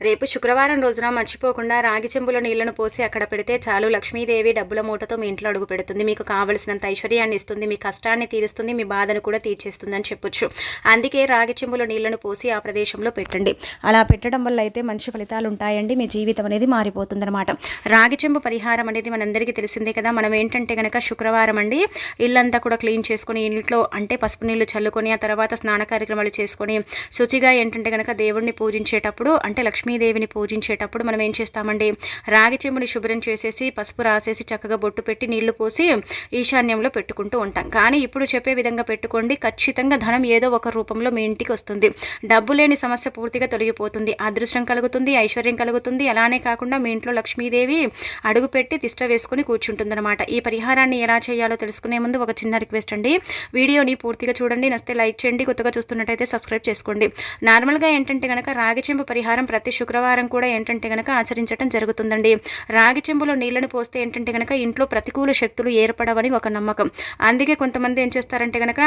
రేపు శుక్రవారం రోజున మర్చిపోకుండా రాగి చెంబులో నీళ్ళను పోసి అక్కడ పెడితే చాలు. లక్ష్మీదేవి డబ్బుల మూటతో మీ ఇంట్లో అడుగు పెడుతుంది. మీకు కావలసినంత ఐశ్వర్యాన్ని ఇస్తుంది. మీ కష్టాన్ని తీరుస్తుంది. మీ బాధను కూడా తీర్చేస్తుంది అని చెప్పొచ్చు. అందుకే రాగి చెంబులో నీళ్ళను పోసి ఆ ప్రదేశంలో పెట్టండి. అలా పెట్టడం వల్ల అయితే మంచి ఫలితాలు ఉంటాయండి. మీ జీవితం అనేది మారిపోతుందన్నమాట. రాగి చెంబు పరిహారం అనేది మనందరికీ తెలిసిందే కదా. మనం ఏంటంటే కనుక శుక్రవారం అండి ఇల్లంతా కూడా క్లీన్ చేసుకొని ఇంట్లో అంటే పసుపు నీళ్ళు చల్లుకొని ఆ తర్వాత స్నాన కార్యక్రమాలు చేసుకొని శుచిగా ఏంటంటే కనుక దేవుణ్ణి పూజించేటప్పుడు అంటే లక్ష్మీదేవిని పూజించేటప్పుడు మనం ఏం చేస్తామండి? రాగి చెంబుని శుభ్రం చేసేసి పసుపు రాసేసి చక్కగా బొట్టు పెట్టి నీళ్ళు పోసి ఈశాన్యంలో పెట్టుకుంటూ ఉంటాం. కానీ ఇప్పుడు చెప్పే విధంగా పెట్టుకోండి ఖచ్చితంగా ధనం ఏదో ఒక రూపంలో మీ ఇంటికి వస్తుంది. డబ్బు లేని సమస్య పూర్తిగా తొలగిపోతుంది అదృష్టం కలుగుతుంది ఐశ్వర్యం కలుగుతుంది. అలానే కాకుండా మీ ఇంట్లో లక్ష్మీదేవి అడుగు పెట్టి తిష్ట వేసుకుని కూర్చుంటుందన్నమాట. ఈ పరిహారాన్ని ఎలా చేయాలో తెలుసుకునే ముందు ఒక చిన్న రిక్వెస్ట్ అండి. వీడియోని పూర్తిగా చూడండి నస్తే లైక్ చేయండి కొత్తగా చూస్తున్నట్టయితే సబ్స్క్రైబ్ చేసుకోండి. నార్మల్గా ఏంటంటే కనుక రాగి చెంబు పరిహారం ప్రతి శుక్రవారం కూడా ఏంటంటే కనుక ఆచరించడం జరుగుతుందండి. రాగి చెంబులో నీళ్ళను పోస్తే ఏంటంటే కనుక ఇంట్లో ప్రతికూల శక్తులు ఏర్పడవని ఒక నమ్మకం. అందుకే కొంతమంది ఏం చేస్తారంటే కనుక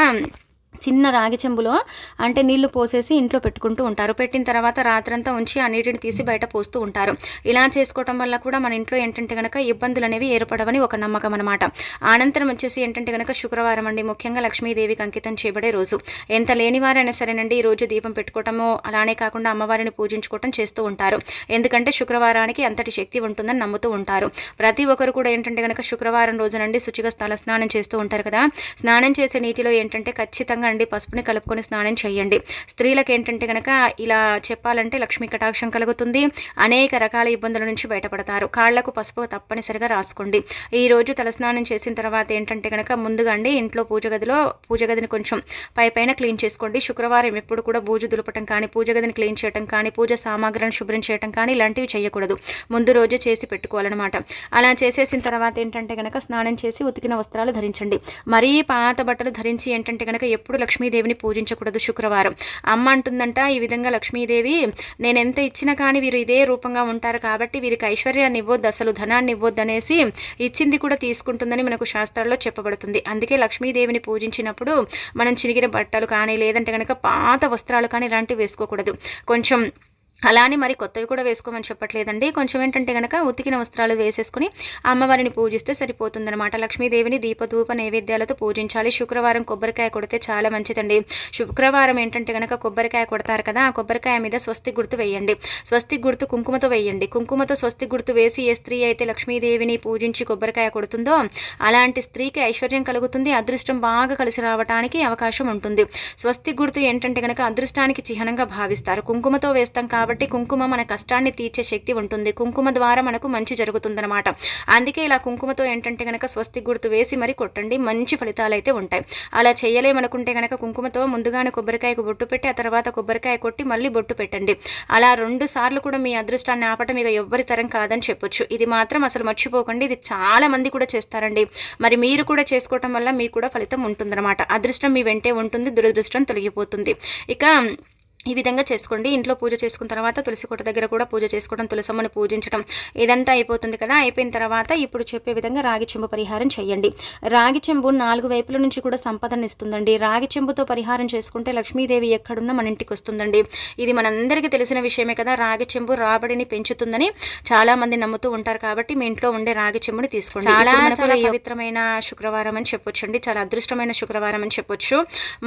చిన్న రాగి చెంబులో అంటే నీళ్ళు పోసేసి ఇంట్లో పెట్టుకుంటూ ఉంటారు. పెట్టిన తర్వాత రాత్రంతా ఉంచి ఆ నీటిని తీసి బయట పోస్తూ ఉంటారు. ఇలా చేసుకోవటం వల్ల కూడా మన ఇంట్లో ఏంటంటే కనుక ఇబ్బందులు అనేవి ఏర్పడవని ఒక నమ్మకం అనమాట అనంతరం వచ్చేసి ఏంటంటే కనుక శుక్రవారం అండి. ముఖ్యంగా లక్ష్మీదేవికి అంకితం చేయబడే రోజు. ఎంత లేనివారైనా సరేనండి ఈ రోజు దీపం పెట్టుకోవటము అలానే కాకుండా అమ్మవారిని పూజించుకోవటం చేస్తూ ఉంటారు. ఎందుకంటే శుక్రవారానికి అంతటి శక్తి ఉంటుందని నమ్ముతూ ఉంటారు. ప్రతి ఒక్కరు కూడా ఏంటంటే కనుక శుక్రవారం రోజునండి శుచిగా స్థల స్నానం చేస్తూ ఉంటారు కదా. స్నానం చేసే నీటిలో ఏంటంటే ఖచ్చితంగా అండి పసుపుని కలుపుకొని స్నానం చేయండి. స్త్రీలకు ఏంటంటే కనుక ఇలా చెప్పాలంటే లక్ష్మీ కటాక్షం కలుగుతుంది. అనేక రకాల ఇబ్బందుల నుంచి బయటపడతారు. కాళ్ళకు పసుపు తప్పనిసరిగా రాసుకోండి. ఈ రోజు తలస్నానం చేసిన తర్వాత ఏంటంటే కనుక ముందుగా అండి ఇంట్లో పూజ గదిలో పూజ గదిని కొంచెం పై పైన క్లీన్ చేసుకోండి. శుక్రవారం ఎప్పుడు కూడా బూజు దులపటం కానీ పూజ గదిని క్లీన్ చేయటం కానీ పూజ సామాగ్రిని శుభ్రం చేయటం కానీ ఇలాంటివి చేయకూడదు. ముందు రోజే చేసి పెట్టుకోవాలన్నమాట. అలా చేసేసిన తర్వాత ఏంటంటే కనుక స్నానం చేసి ఉతికిన వస్త్రాలు ధరించండి. మరీ పాత బట్టలు ధరించి ఏంటంటే కనుక ఎప్పుడు లక్ష్మీదేవిని పూజించకూడదు శుక్రవారం. అమ్మ అంటుందంట ఈ విధంగా లక్ష్మీదేవి నేను ఎంత ఇచ్చినా కానీ వీరు ఇదే రూపంగా ఉంటారు కాబట్టి వీరికి ఐశ్వర్యాన్ని ఇవ్వద్దు అసలు ధనాన్ని ఇవ్వద్దు అనేసి ఇచ్చింది కూడా తీసుకుంటుందని మనకు శాస్త్రాల్లో చెప్పబడుతుంది. అందుకే లక్ష్మీదేవిని పూజించినప్పుడు మనం చినిగిన బట్టలు కానీ లేదంటే కనుక పాత వస్త్రాలు కానీ ఇలాంటివి వేసుకోకూడదు. కొంచెం అలానే మరి కొత్తవి కూడా వేసుకోమని చెప్పట్లేదండి. కొంచెం ఏంటంటే కనుక ఉతికిన వస్త్రాలు వేసేసుకుని అమ్మవారిని పూజిస్తే సరిపోతుందన్నమాట. లక్ష్మీదేవిని దీపధూప నైవేద్యాలతో పూజించాలి. శుక్రవారం కొబ్బరికాయ కొడితే చాలా మంచిదండి. శుక్రవారం ఏంటంటే కనుక కొబ్బరికాయ కొడతారు కదా ఆ కొబ్బరికాయ మీద స్వస్తి గుర్తు వేయండి. స్వస్తి గుర్తు కుంకుమతో వేయండి. కుంకుమతో స్వస్తి గుర్తు వేసి ఏ స్త్రీ అయితే లక్ష్మీదేవిని పూజించి కొబ్బరికాయ కొడుతుందో అలాంటి స్త్రీకి ఐశ్వర్యం కలుగుతుంది. అదృష్టం బాగా కలిసి రావడానికి అవకాశం ఉంటుంది. స్వస్తి గుర్తు ఏంటంటే కనుక అదృష్టానికి చిహ్నంగా భావిస్తారు. కుంకుమతో వేస్తాం కాబట్టి కాబట్టి కుంకుమ మన కష్టాన్ని తీర్చే శక్తి ఉంటుంది. కుంకుమ ద్వారా మనకు మంచి జరుగుతుందన్నమాట. అందుకే ఇలా కుంకుమతో ఏంటంటే కనుక స్వస్తి గుర్తు వేసి మరి కొట్టండి. మంచి ఫలితాలు అయితే ఉంటాయి. అలా చేయలేమనుకుంటే కనుక కుంకుమతో ముందుగానే కొబ్బరికాయకు బొట్టు పెట్టి ఆ తర్వాత కొబ్బరికాయ కొట్టి మళ్ళీ బొట్టు పెట్టండి. అలా రెండు సార్లు కూడా మీ అదృష్టాన్ని ఆపటం ఇక ఎవ్వరి తరం కాదని చెప్పొచ్చు. ఇది మాత్రం అసలు మర్చిపోకండి. ఇది చాలా మంది కూడా చేస్తారండి. మరి మీరు కూడా చేసుకోవటం వల్ల మీకు కూడా ఫలితం ఉంటుందన్నమాట. అదృష్టం మీ వెంటే ఉంటుంది. దురదృష్టం తొలగిపోతుంది. ఇక ఈ విధంగా చేసుకోండి. ఇంట్లో పూజ చేసుకున్న తర్వాత తులసి కోట దగ్గర కూడా పూజ చేసుకోవడం తులసమ్మని పూజించడం ఇదంతా అయిపోతుంది కదా. అయిపోయిన తర్వాత ఇప్పుడు చెప్పే విధంగా రాగి చెంబు పరిహారం చేయండి. రాగి చెంబు నాలుగు వైపుల నుంచి కూడా సంపదను ఇస్తుందండి. రాగి చెంబుతో పరిహారం చేసుకుంటే లక్ష్మీదేవి ఎక్కడున్నా మన ఇంటికి వస్తుందండి. ఇది మనందరికీ తెలిసిన విషయమే కదా. రాగి చెంబు రాబడిని పెంచుతుందని చాలా మంది నమ్ముతూ ఉంటారు కాబట్టి మీ ఇంట్లో ఉండే రాగి చెంబుని తీసుకోండి. చాలా చాలా పవిత్రమైన శుక్రవారం అని చెప్పొచ్చు అండి చాలా అదృష్టమైన శుక్రవారం అని చెప్పొచ్చు.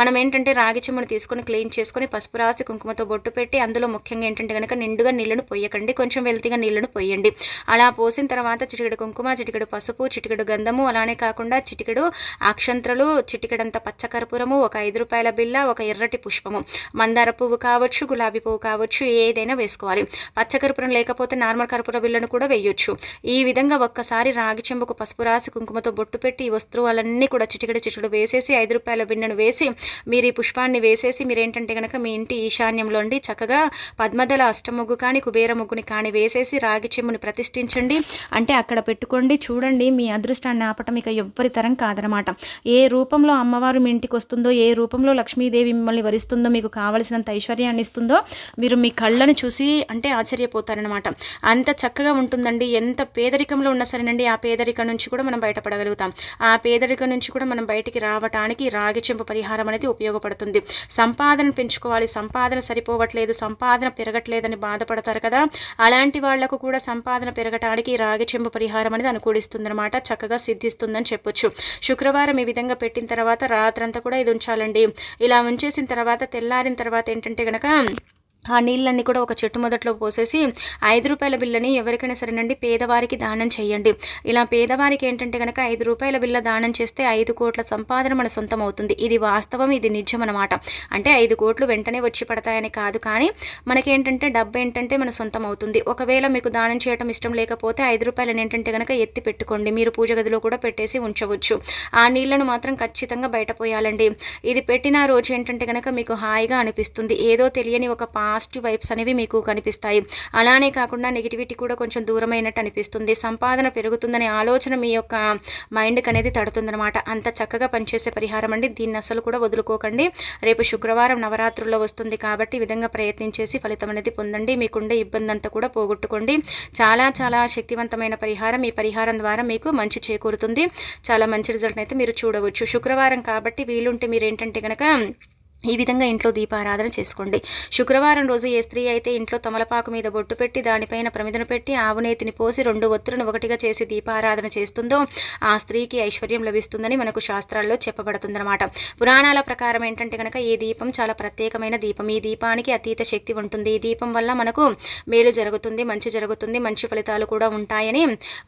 మనం ఏంటంటే రాగి చెంబుని తీసుకొని క్లీన్ చేసుకొని పసుపు రాసి కుంకుమతో బొట్టు పెట్టి అందులో ముఖ్యంగా ఏంటంటే కనుక నిండుగా నీళ్ళను పొయ్యకండి. కొంచెం వెల్తిగా నీళ్ళను పొయ్యండి. అలా పోసిన తర్వాత చిటికెడు కుంకుమ చిటికెడు పసుపు చిటికెడు గంధము అలానే కాకుండా చిటికెడు అక్షంత్రలు చిటికెడంత పచ్చకర్పూరము ఒక ఐదు రూపాయల బిల్ల ఒక ఎర్రటి పుష్పము. మందార పువ్వు కావచ్చు గులాబీ పువ్వు కావచ్చు ఏదైనా వేసుకోవాలి. పచ్చకర్పూరం లేకపోతే నార్మల్ కర్పూర బిల్లను కూడా వేయొచ్చు. ఈ విధంగా ఒక్కసారి రాగి చెంబుకు పసుపు రాసి కుంకుమతో బొట్టు పెట్టి ఈ వస్తువులన్నీ కూడా చిటికెడు చిటికెడు వేసేసి ఐదు రూపాయల బిన్నను వేసి మీరు ఈ పుష్పాన్ని వేసేసి మీరు ఏంటంటే కనుక మీ ఇంటి ఈశాన్యంలో చక్కగా పద్మదల అష్టముగ్గు కానీ కుబేర ముగ్గుని కానీ వేసేసి రాగి చెంబుని ప్రతిష్ఠించండి. అంటే అక్కడ పెట్టుకోండి. చూడండి మీ అదృష్టాన్ని ఆపటం ఇక ఎవ్వరి తరం కాదనమాట. ఏ రూపంలో అమ్మవారు మీ ఇంటికి వస్తుందో ఏ రూపంలో లక్ష్మీదేవి మిమ్మల్ని వరిస్తుందో మీకు కావలసినంత ఐశ్వర్యాన్ని ఇస్తుందో మీరు మీ కళ్ళని చూసి అంటే ఆశ్చర్యపోతారనమాట. అంత చక్కగా ఉంటుందండి. ఎంత పేదరికంలో ఉన్నా సరేనండి ఆ పేదరికం నుంచి కూడా మనం బయటపడగలుగుతాం. ఆ పేదరికం నుంచి కూడా మనం బయటికి రావటానికి రాగి చెంపు పరిహారం అనేది ఉపయోగపడుతుంది. సంపాదన పెంచుకోవాలి. సంపాదన సంపాదన సరిపోవట్లేదు సంపాదన పెరగట్లేదని బాధపడతారు కదా. అలాంటి వాళ్ళకు కూడా సంపాదన పెరగటానికి రాగి చెంబు పరిహారం అనేది అనుకూలిస్తుందనమాట చక్కగా సిద్ధిస్తుందని చెప్పొచ్చు. శుక్రవారం ఈ విధంగా పెట్టిన తర్వాత రాత్రంతా కూడా ఇది ఉంచాలండి. ఇలా ఉంచేసిన తర్వాత తెల్లారిన తర్వాత ఏంటంటే కనుక ఆ నీళ్ళన్నీ కూడా ఒక చెట్టు మొదట్లో పోసేసి ఐదు రూపాయల బిల్లని ఎవరికైనా సరేనండి పేదవారికి దానం చేయండి. ఇలా పేదవారికి ఏంటంటే కనుక ఐదు రూపాయల బిల్ల దానం చేస్తే ఐదు కోట్ల సంపాదన మన సొంతం అవుతుంది ఇది వాస్తవం ఇది నిజం అనమాట అంటే ఐదు కోట్లు వెంటనే వచ్చి పడతాయని కాదు కానీ మనకేంటంటే డబ్బు ఏంటంటే మన సొంతం అవుతుంది ఒకవేళ మీకు దానం చేయడం ఇష్టం లేకపోతే ఐదు రూపాయలను ఏంటంటే కనుక ఎత్తి పెట్టుకోండి. మీరు పూజ గదిలో కూడా పెట్టేసి ఉంచవచ్చు. ఆ నీళ్ళను మాత్రం ఖచ్చితంగా బయట పోయాలండి. ఇది పెట్టిన రోజు ఏంటంటే కనుక మీకు హాయిగా అనిపిస్తుంది. ఏదో తెలియని ఒక పా పాజిటివ్ వైబ్స్ అనేవి మీకు కనిపిస్తాయి. అలానే కాకుండా నెగిటివిటీ కూడా కొంచెం దూరమైనట్టు అనిపిస్తుంది. సంపాదన పెరుగుతుందనే ఆలోచన మీ యొక్క మైండ్కి అనేది తడుతుందనమాట అంత చక్కగా పనిచేసే పరిహారం అండి. దీన్ని అసలు కూడా వదులుకోకండి. రేపు శుక్రవారం నవరాత్రుల్లో వస్తుంది కాబట్టి ఈ విధంగా ప్రయత్నించేసి ఫలితం అనేది పొందండి. మీకుండే ఇబ్బంది అంతా కూడా పోగొట్టుకోండి. చాలా చాలా శక్తివంతమైన పరిహారం. ఈ పరిహారం ద్వారా మీకు మంచి చేకూరుతుంది. చాలా మంచి రిజల్ట్ అయితే మీరు చూడవచ్చు. శుక్రవారం కాబట్టి వీలుంటే మీరు ఏంటంటే కనుక ఈ విధంగా ఇంట్లో దీపారాధన చేసుకోండి. శుక్రవారం రోజు ఏ స్త్రీ అయితే ఇంట్లో తమలపాకు మీద బొట్టు పెట్టి దానిపైన ప్రమిదను పెట్టి ఆవునేతిని పోసి రెండు ఒత్తులను ఒకటిగా చేసి దీపారాధన చేస్తుందో ఆ స్త్రీకి ఐశ్వర్యం లభిస్తుందని మనకు శాస్త్రాల్లో చెప్పబడుతుందన్నమాట. పురాణాల ప్రకారం ఏంటంటే కనుక ఈ దీపం చాలా ప్రత్యేకమైన దీపం. ఈ దీపానికి అతీత శక్తి ఉంటుంది. ఈ దీపం వల్ల మనకు మేలు జరుగుతుంది మంచి జరుగుతుంది మంచి ఫలితాలు కూడా ఉంటాయని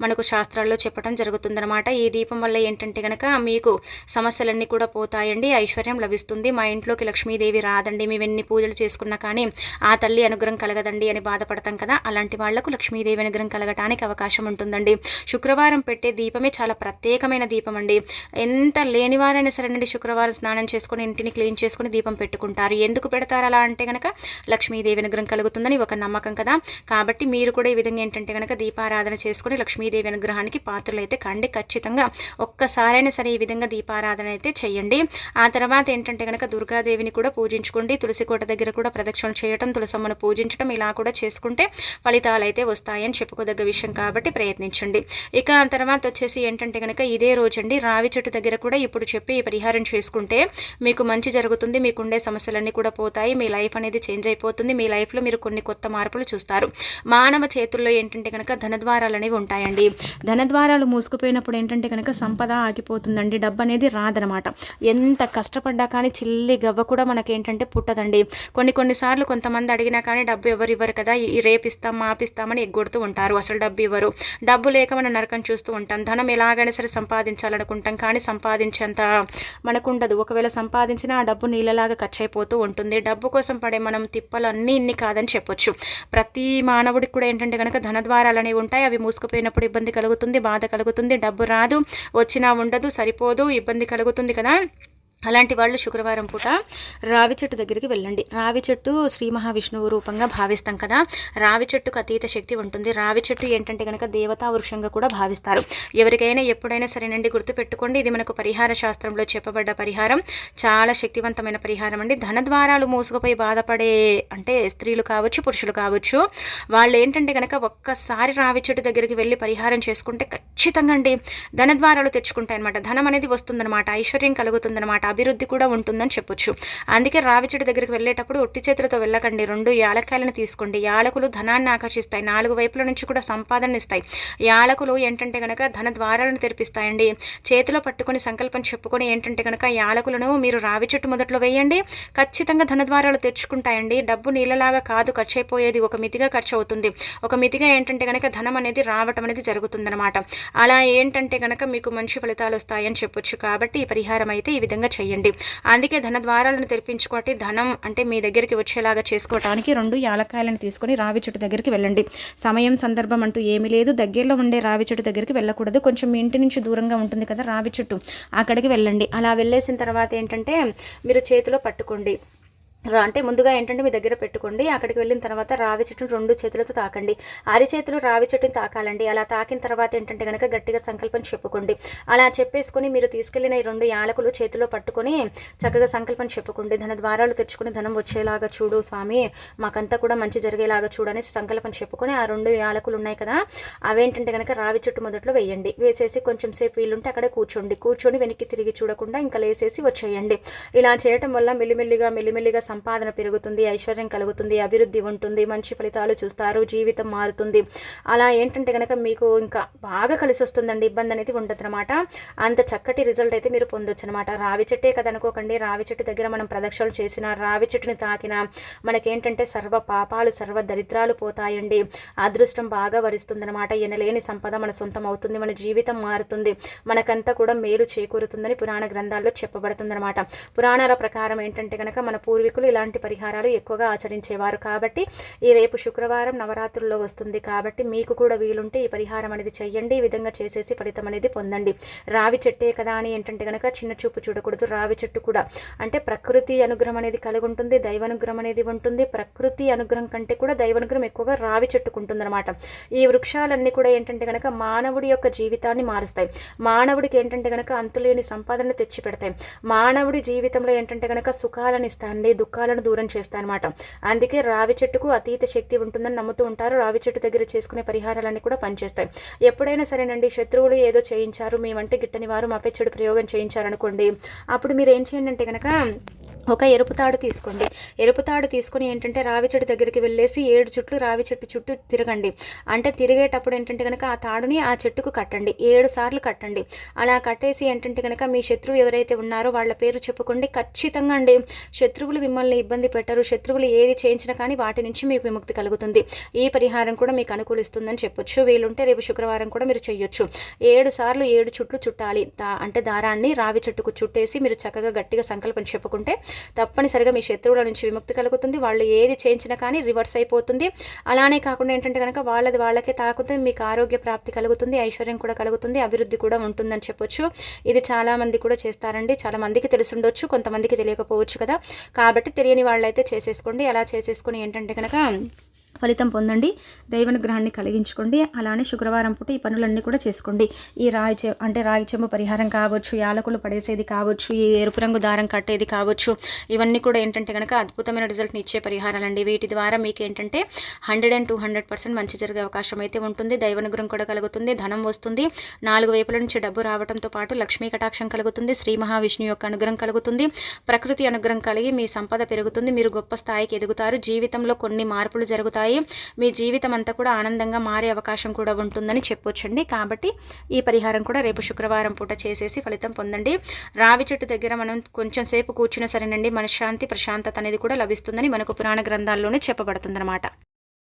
మనకు శాస్త్రాల్లో చెప్పడం జరుగుతుందన్నమాట. ఈ దీపం వల్ల ఏంటంటే కనుక మీకు సమస్యలన్నీ కూడా పోతాయండి ఐశ్వర్యం లభిస్తుంది. మా ఇంట్లోకి ఇంట్లోకి లక్ష్మీదేవి రాదండి మేము ఎన్ని పూజలు చేసుకున్నా కానీ ఆ తల్లి అనుగ్రహం కలగదండి అని బాధపడతాం కదా. అలాంటి వాళ్ళకు లక్ష్మీదేవి అనుగ్రహం కలగటానికి అవకాశం ఉంటుందండి. శుక్రవారం పెట్టే దీపమే చాలా ప్రత్యేకమైన దీపం అండి ఎంత లేనివారైనా సరేనండి శుక్రవారం స్నానం చేసుకుని ఇంటిని క్లీన్ చేసుకుని దీపం పెట్టుకుంటారు. ఎందుకు పెడతారు అలా అంటే కనుక లక్ష్మీదేవి అనుగ్రహం కలుగుతుందని ఒక నమ్మకం కదా. కాబట్టి మీరు కూడా ఈ విధంగా ఏంటంటే కనుక దీపారాధన చేసుకుని లక్ష్మీదేవి అనుగ్రహానికి పాత్రలైతే కండి. ఖచ్చితంగా ఒక్కసారైనా సరే ఈ విధంగా దీపారాధన అయితే చేయండి. ఆ తర్వాత ఏంటంటే కనుక దుర్గాదేవి దేవిని కూడా పూజించుకోండి. తులసి కోట దగ్గర కూడా ప్రదక్షిణలు చేయటం తులసమ్మను పూజించడం ఇలా కూడా చేసుకుంటే ఫలితాలు అయితే వస్తాయని చెప్పుకోదగ్గ విషయం కాబట్టి ప్రయత్నించండి. ఇక తర్వాత వచ్చేసి ఏంటంటే కనుక ఇదే రోజండి రావి చెట్టు దగ్గర కూడా ఇప్పుడు చెప్పి పరిహారం చేసుకుంటే మీకు మంచి జరుగుతుంది మీకుండే సమస్యలన్నీ కూడా పోతాయి మీ లైఫ్ అనేది చేంజ్ అయిపోతుంది మీ లైఫ్లో మీరు కొన్ని కొత్త మార్పులు చూస్తారు. మానవ చేతుల్లో ఏంటంటే కనుక ధనద్వారాలు అనేవి ఉంటాయండి. ధనద్వారాలు మూసుకుపోయినప్పుడు ఏంటంటే కనుక సంపద ఆగిపోతుందండి. డబ్బు అనేది రాదనమాట. ఎంత కష్టపడ్డా కానీ చిల్లి గవ్వ కూడా మనకేంటంటే పుట్టదండి. కొన్ని కొన్నిసార్లు కొంతమంది అడిగినా కానీ డబ్బు ఎవరు ఇవ్వరు కదా. రేపిస్తాం మాపిస్తామని ఎగ్గొడుతూ ఉంటారు. అసలు డబ్బు ఇవ్వరు. డబ్బు లేక మనం నరకం చూస్తూ ఉంటాం. ధనం ఎలాగైనా సరే సంపాదించాలనుకుంటాం కానీ సంపాదించేంత మనకుండదు. ఒకవేళ సంపాదించినా ఆ డబ్బు నీళ్ళలాగా ఖర్చు అయిపోతూ ఉంటుంది. డబ్బు కోసం పడే మనం తిప్పలు అన్నీ ఇన్ని కాదని చెప్పొచ్చు. ప్రతి మానవుడికి కూడా ఏంటంటే కనుక ధన ద్వారాలు అనేవి ఉంటాయి. అవి మూసుకుపోయినప్పుడు ఇబ్బంది కలుగుతుంది బాధ కలుగుతుంది. డబ్బు రాదు వచ్చినా ఉండదు సరిపోదు ఇబ్బంది కలుగుతుంది కదా. అలాంటి వాళ్ళు శుక్రవారం పూట రావి చెట్టు దగ్గరికి వెళ్ళండి. రావి చెట్టు శ్రీ మహావిష్ణువు రూపంగా భావిస్తాం కదా. రావి చెట్టుకు అతీత శక్తి ఉంటుంది. రావి చెట్టు ఏంటంటే కనుక దేవతా వృక్షంగా కూడా భావిస్తారు. ఎవరికైనా ఎప్పుడైనా సరేనండి గుర్తుపెట్టుకోండి. ఇది మనకు పరిహార శాస్త్రంలో చెప్పబడ్డ పరిహారం. చాలా శక్తివంతమైన పరిహారం అండి. ధన ద్వారాలు మూసుకుపోయి బాధపడే అంటే స్త్రీలు కావచ్చు పురుషులు కావచ్చు వాళ్ళు ఏంటంటే కనుక ఒక్కసారి రావి చెట్టు దగ్గరికి వెళ్ళి పరిహారం చేసుకుంటే ఖచ్చితంగా అండి ధన ద్వారాలు తెచ్చుకుంటాయి అనమాట ధనం అనేది వస్తుందన్నమాట. ఐశ్వర్యం కలుగుతుందన్నమాట. అభివృద్ధి కూడా ఉంటుందని చెప్పొచ్చు. అందుకే రావి చెట్టు దగ్గరికి వెళ్ళేటప్పుడు ఒట్టి చేతులతో వెళ్ళకండి. రెండు యాలకాయలను తీసుకోండి. యాలకులు ధనాన్ని ఆకర్షిస్తాయి. నాలుగు వైపుల నుంచి కూడా సంపాదన ఇస్తాయి. యాలకులు ఏంటంటే కనుక ధన ద్వారాలను తెరిపిస్తాయండి. చేతిలో పట్టుకుని సంకల్పం చెప్పుకొని ఏంటంటే కనుక యాలకులను మీరు రావి చెట్టు మొదట్లో వేయండి. ఖచ్చితంగా ధన ద్వారాలు తెచ్చుకుంటాయండి డబ్బు నీళ్ళలాగా కాదు ఖర్చు అయిపోయేది ఒక మితిగా ఖర్చు అవుతుంది ఒక మితిగా ఏంటంటే కనుక ధనం అనేది రావటం అనేది జరుగుతుందన్నమాట. అలా ఏంటంటే కనుక మీకు మంచి ఫలితాలు వస్తాయని చెప్పొచ్చు. కాబట్టి ఈ పరిహారం అయితే ఈ విధంగా చేయండి. అందుకే ధన ద్వారాలను తెరిపించుకోటి ధనం అంటే మీ దగ్గరికి వచ్చేలాగా చేసుకోవటానికి రెండు యాలకాయలను తీసుకొని రావి చెట్టు దగ్గరికి వెళ్ళండి. సమయం సందర్భం అంటూ ఏమీ లేదు. దగ్గరలో ఉండే రావి చెట్టు దగ్గరికి వెళ్ళకూడదు. కొంచెం మీ ఇంటి నుంచి దూరంగా ఉంటుంది కదా రావి చెట్టు అక్కడికి వెళ్ళండి. అలా వెళ్ళేసిన తర్వాత ఏంటంటే మీరు చేతిలో పట్టుకోండి. అంటే ముందుగా ఏంటంటే మీ దగ్గర పెట్టుకోండి అక్కడికి వెళ్ళిన తర్వాత రావి చెట్టును రెండు చేతులతో తాకండి. అరి చేతులు రావి చెట్టుని తాకాలండి. అలా తాకిన తర్వాత ఏంటంటే కనుక గట్టిగా సంకల్పం చెప్పుకోండి. అలా చెప్పేసుకొని మీరు తీసుకెళ్ళిన ఈ రెండు యాలకులు చేతిలో పట్టుకొని చక్కగా సంకల్పం చెప్పుకోండి. ధన ద్వారాలు తెచ్చుకుని ధనం వచ్చేలాగా చూడు స్వామి. మాకంతా కూడా మంచి జరిగేలాగా చూడని సంకల్పం చెప్పుకొని ఆ రెండు యాలకులు ఉన్నాయి కదా అవేంటంటే కనుక రావి చెట్టు మొదట్లో వేయండి. వేసేసి కొంచెం సేపు వీలుంటే అక్కడే కూర్చోండి. కూర్చొని వెనక్కి తిరిగి చూడకుండా ఇంకా లేసేసి వచ్చేయండి. ఇలా చేయటం వల్ల మెల్లిమెల్లిగా మెల్లిమెల్లిగా సంపాదన పెరుగుతుంది ఐశ్వర్యం కలుగుతుంది అభివృద్ధి ఉంటుంది మంచి ఫలితాలు చూస్తారు జీవితం మారుతుంది. అలా ఏంటంటే కనుక మీకు ఇంకా బాగా కలిసి వస్తుందండి ఇబ్బంది అనేది ఉంటుంది అనమాట అంత చక్కటి రిజల్ట్ అయితే మీరు పొందొచ్చు అనమాట రావి చెట్టే కదా అనుకోకండి. రావి చెట్టు దగ్గర మనం ప్రదక్షిణలు చేసిన రావి చెట్టుని తాకిన మనకేంటంటే సర్వ పాపాలు సర్వ దరిద్రాలు పోతాయండి. అదృష్టం బాగా వరిస్తుందనమాట ఎనలేని సంపద మన సొంతం అవుతుంది మన జీవితం మారుతుంది. మనకంతా కూడా మేలు చేకూరుతుందని పురాణ గ్రంథాల్లో చెప్పబడుతుందనమాట పురాణాల ప్రకారం ఏంటంటే కనుక మన పూర్వీకులు ఇలాంటి పరిహారాలు ఎక్కువగా ఆచరించేవారు కాబట్టి ఈ రేపు శుక్రవారం నవరాత్రుల్లో వస్తుంది కాబట్టి మీకు కూడా వీలుంటే ఈ పరిహారం అనేది చెయ్యండి. ఈ విధంగా చేసేసి ఫలితం అనేది పొందండి. రావి చెట్టే కదా అని ఏంటంటే కనుక చిన్న చూపు చూడకూడదు. రావి చెట్టు కూడా అంటే ప్రకృతి అనుగ్రహం అనేది కలిగి ఉంటుంది దైవానుగ్రహం అనేది ఉంటుంది. ప్రకృతి అనుగ్రహం కంటే కూడా దైవానుగ్రహం ఎక్కువగా రావి చెట్టుకుంటుందన్నమాట ఈ వృక్షాలన్నీ కూడా ఏంటంటే కనుక మానవుడి యొక్క జీవితాన్ని మారుస్తాయి. మానవుడికి ఏంటంటే కనుక అంతులేని సంపాదన తెచ్చి పెడతాయి మానవుడి జీవితంలో ఏంటంటే కనుక సుఖాలను ఇస్తాయండి దుఃఖాలను దూరం చేస్తాయన్నమాట. అందుకే రావి చెట్టుకు అతీత శక్తి ఉంటుందని నమ్ముతూ ఉంటారు. రావి చెట్టు దగ్గర చేసుకునే పరిహారాలన్నీ కూడా పనిచేస్తాయి. ఎప్పుడైనా సరేనండి శత్రువులు ఏదో చేయించారు మేమంటే గిట్టని వారు మాపై చెడు ప్రయోగం చేయించారనుకోండి అప్పుడు మీరు ఏం చేయండి అంటే కనుక ఒక ఎరుపు తాడు తీసుకోండి. ఎరుపు తాడు తీసుకొని ఏంటంటే రావి చెట్టు దగ్గరికి వెళ్ళేసి ఏడు చుట్లు రావి చెట్టు చుట్టూ తిరగండి. అంటే తిరిగేటప్పుడు ఏంటంటే కనుక ఆ తాడుని ఆ చెట్టుకు కట్టండి. ఏడు సార్లు కట్టండి. అలా కట్టేసి ఏంటంటే కనుక మీ శత్రువు ఎవరైతే ఉన్నారో వాళ్ళ పేరు చెప్పుకోండి. ఖచ్చితంగా అండి. శత్రువులు మిమ్మల్ని ఇబ్బంది పెట్టరు. శత్రువులు ఏది చేయించినా కానీ వాటి నుంచి మీకు విముక్తి కలుగుతుంది. ఈ పరిహారం కూడా మీకు అనుకూలిస్తుందని చెప్పొచ్చు. వీలుంటే రేపు శుక్రవారం కూడా మీరు చేయొచ్చు ఏడు సార్లు ఏడు చుట్లు చుట్టాలి. దా అంటే దారాన్ని రావి చెట్టుకు చుట్టేసి మీరు చక్కగా గట్టిగా సంకల్పం చెప్పుకుంటే తప్పనిసరిగా మీ శత్రువుల నుంచి విముక్తి కలుగుతుంది. వాళ్ళు ఏది చేయించినా కానీ రివర్స్ అయిపోతుంది. అలానే కాకుండా ఏంటంటే కనుక వాళ్ళది వాళ్ళకే తాకుతుంది. మీకు ఆరోగ్య ప్రాప్తి కలుగుతుంది. ఐశ్వర్యం కూడా కలుగుతుంది. అభివృద్ధి కూడా ఉంటుందని చెప్పొచ్చు. ఇది చాలామంది కూడా చేస్తారండి. చాలామందికి తెలుసుండొచ్చు. కొంతమందికి తెలియకపోవచ్చు కదా. కాబట్టి తెలియని వాళ్ళైతే చేసేసుకోండి. అలా చేసేసుకొని ఏంటంటే కనుక ఫలితం పొందండి. దైవనుగ్రహాన్ని కలిగించుకోండి. అలానే శుక్రవారం పూట ఈ పనులన్నీ కూడా చేసుకోండి. ఈ రాయి చె అంటే రాగి చెంబు పరిహారం కావచ్చు యాలకులు పడేసేది కావచ్చు ఈ ఎరుపు రంగు దారం కట్టేది కావచ్చు ఇవన్నీ కూడా ఏంటంటే కనుక అద్భుతమైన రిజల్ట్ని ఇచ్చే పరిహారాలండి. వీటి ద్వారా మీకు ఏంటంటే hundred and two hundred percent మంచి జరిగే అవకాశం అయితే ఉంటుంది. దైవనుగ్రహం కూడా కలుగుతుంది. ధనం వస్తుంది. నాలుగు వైపుల నుంచి డబ్బు రావడంతో పాటు లక్ష్మీ కటాక్షం కలుగుతుంది. శ్రీ మహావిష్ణు యొక్క అనుగ్రహం కలుగుతుంది. ప్రకృతి అనుగ్రహం కలిగి మీ సంపద పెరుగుతుంది. మీరు గొప్ప స్థాయికి ఎదుగుతారు. జీవితంలో కొన్ని మార్పులు జరుగుతాయి. మీ జీవితం అంతా కూడా ఆనందంగా మారే అవకాశం కూడా ఉంటుందని చెప్పొచ్చండి. కాబట్టి ఈ పరిహారం కూడా రేపు శుక్రవారం పూట చేసేసి ఫలితం పొందండి. రావి చెట్టు దగ్గర మనం కొంచెం సేపు కూర్చున్న సరేనండి. మనశ్శాంతి ప్రశాంతత అనేది కూడా లభిస్తుందని మనకు పురాణ గ్రంథాల్లోనే చెప్పబడుతుందన్నమాట.